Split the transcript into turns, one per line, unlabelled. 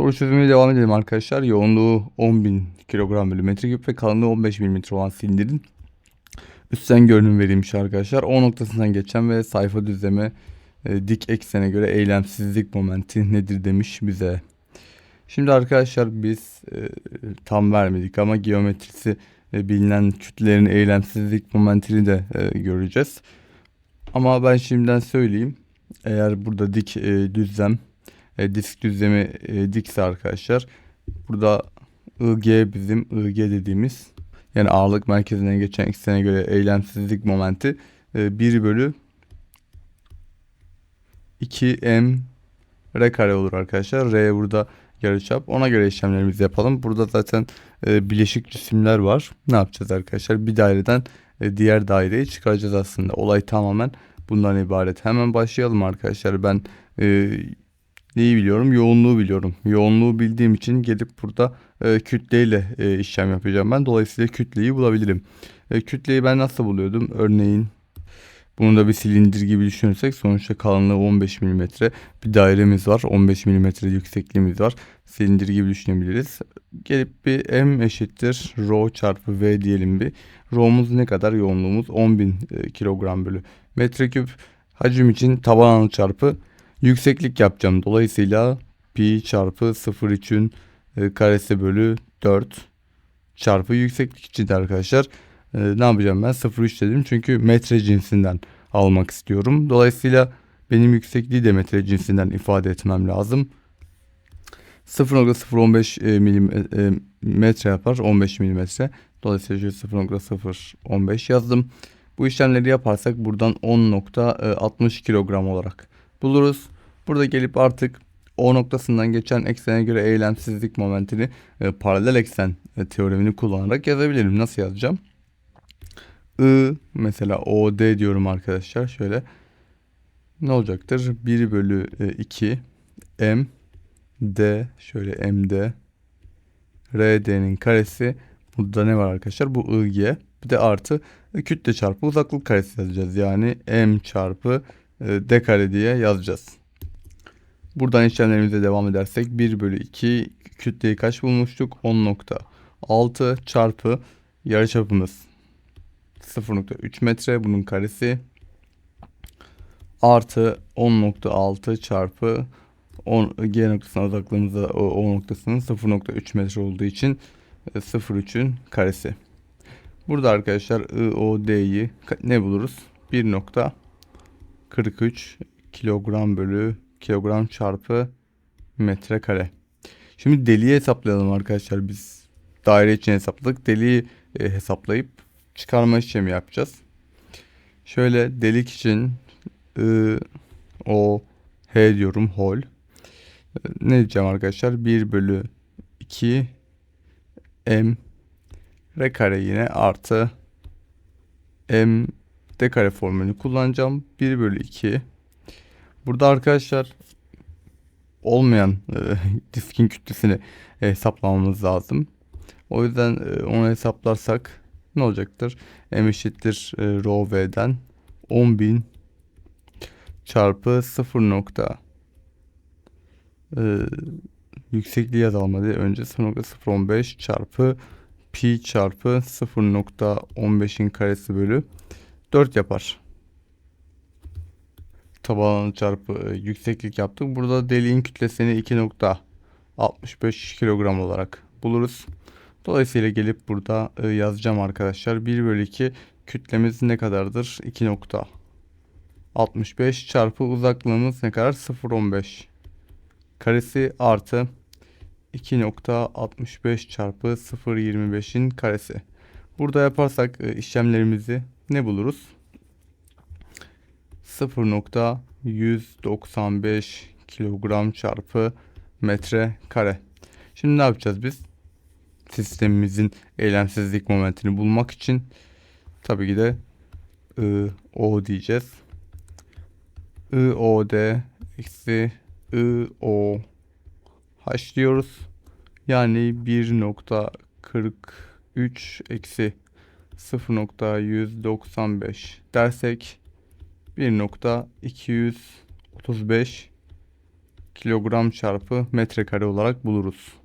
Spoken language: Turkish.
Soru çözümüne devam edelim arkadaşlar. Yoğunluğu 10.000 kilogram bölü metreküp ve kalınlığı 15 mm olan silindirin üstten görünüm verilmiş arkadaşlar. O noktasından geçen ve sayfa düzleme e, dik eksene göre eylemsizlik momenti nedir demiş bize. Şimdi arkadaşlar biz e, tam vermedik ama geometrisi e, bilinen kütlelerin eylemsizlik momentini de e, göreceğiz. Ama ben şimdiden söyleyeyim. Eğer burada dik e, düzlem e, disk düzlemi e, dikse arkadaşlar burada IG bizim IG dediğimiz yani ağırlık merkezinden geçen eksene göre eylemsizlik momenti e, 1 bölü 2m r kare olur arkadaşlar. R burada yarıçap. Ona göre işlemlerimizi yapalım. Burada zaten e, bileşik cisimler var. Ne yapacağız arkadaşlar? Bir daireden e, diğer daireyi çıkaracağız aslında. Olay tamamen bundan ibaret. Hemen başlayalım arkadaşlar. Ben e, neyi biliyorum? Yoğunluğu biliyorum. Yoğunluğu bildiğim için gelip burada e, kütleyle e, işlem yapacağım ben. Dolayısıyla kütleyi bulabilirim. E, kütleyi ben nasıl buluyordum? Örneğin bunu da bir silindir gibi düşünürsek sonuçta kalınlığı 15 mm. Bir dairemiz var. 15 mm yüksekliğimiz var. Silindir gibi düşünebiliriz. Gelip bir m eşittir rho çarpı v diyelim bir. Rho'muz ne kadar? Yoğunluğumuz 10.000 kilogram bölü metreküp. Hacim için taban alanı çarpı yükseklik yapacağım. Dolayısıyla pi çarpı 0,3'ün e, karesi bölü 4 çarpı yükseklik için de arkadaşlar e, ne yapacağım ben 0,3 dedim çünkü metre cinsinden almak istiyorum. Dolayısıyla benim yüksekliği de metre cinsinden ifade etmem lazım. 0.015 e, milim e, metre yapar 15 milimetre. Dolayısıyla 0.015 yazdım. Bu işlemleri yaparsak buradan 10.60 kilogram olarak buluruz. Burada gelip artık o noktasından geçen eksene göre eylemsizlik momentini e, paralel eksen e, teoremini kullanarak yazabilirim. Nasıl yazacağım? I mesela OD diyorum arkadaşlar. Şöyle ne olacaktır? 1 bölü 2 M D şöyle MD RD'nin karesi burada ne var arkadaşlar? Bu IG bir de artı kütle çarpı uzaklık karesi yazacağız. Yani M çarpı D kare diye yazacağız. Buradan işlemlerimize devam edersek 1 bölü 2 kütleyi kaç bulmuştuk? 10.6 çarpı yarıçapımız 0.3 metre bunun karesi artı 10.6 çarpı 10, G noktasının uzaklığımızda o, o noktasının 0.3 metre olduğu için 0.3'ün karesi. Burada arkadaşlar IOD'yi ne buluruz? 1.43 kilogram bölü kilogram çarpı metre kare. Şimdi deliği hesaplayalım arkadaşlar. Biz daire için hesapladık. Deliği e, hesaplayıp çıkarma işlemi yapacağız. Şöyle delik için I, O, H diyorum. Hol. E, ne diyeceğim arkadaşlar? 1 bölü 2 M R kare yine artı M D formülünü kullanacağım. 1 bölü 2 Burada arkadaşlar olmayan e, diskin kütlesini e, hesaplamamız lazım. O yüzden e, onu hesaplarsak ne olacaktır? M eşittir e, rho v'den 10.000 çarpı 0 nokta e, yüksekliği yazalım hadi. Önce 0.015 çarpı pi çarpı 0.15'in karesi bölü 4 yapar taban çarpı e, yükseklik yaptık. Burada deliğin kütlesini 2.65 kilogram olarak buluruz. Dolayısıyla gelip burada e, yazacağım arkadaşlar. 1 bölü 2 kütlemiz ne kadardır? 2.65 çarpı uzaklığımız ne kadar? 0.15 karesi artı 2.65 çarpı 0.25'in karesi. Burada yaparsak e, işlemlerimizi ne buluruz? 0.195 kilogram çarpı metre kare. Şimdi ne yapacağız biz? Sistemimizin eylemsizlik momentini bulmak için tabii ki de I, O diyeceğiz. I, O, D eksi I, O H diyoruz. Yani 1.43 eksi 0.195 dersek 1.235 kilogram çarpı metrekare olarak buluruz.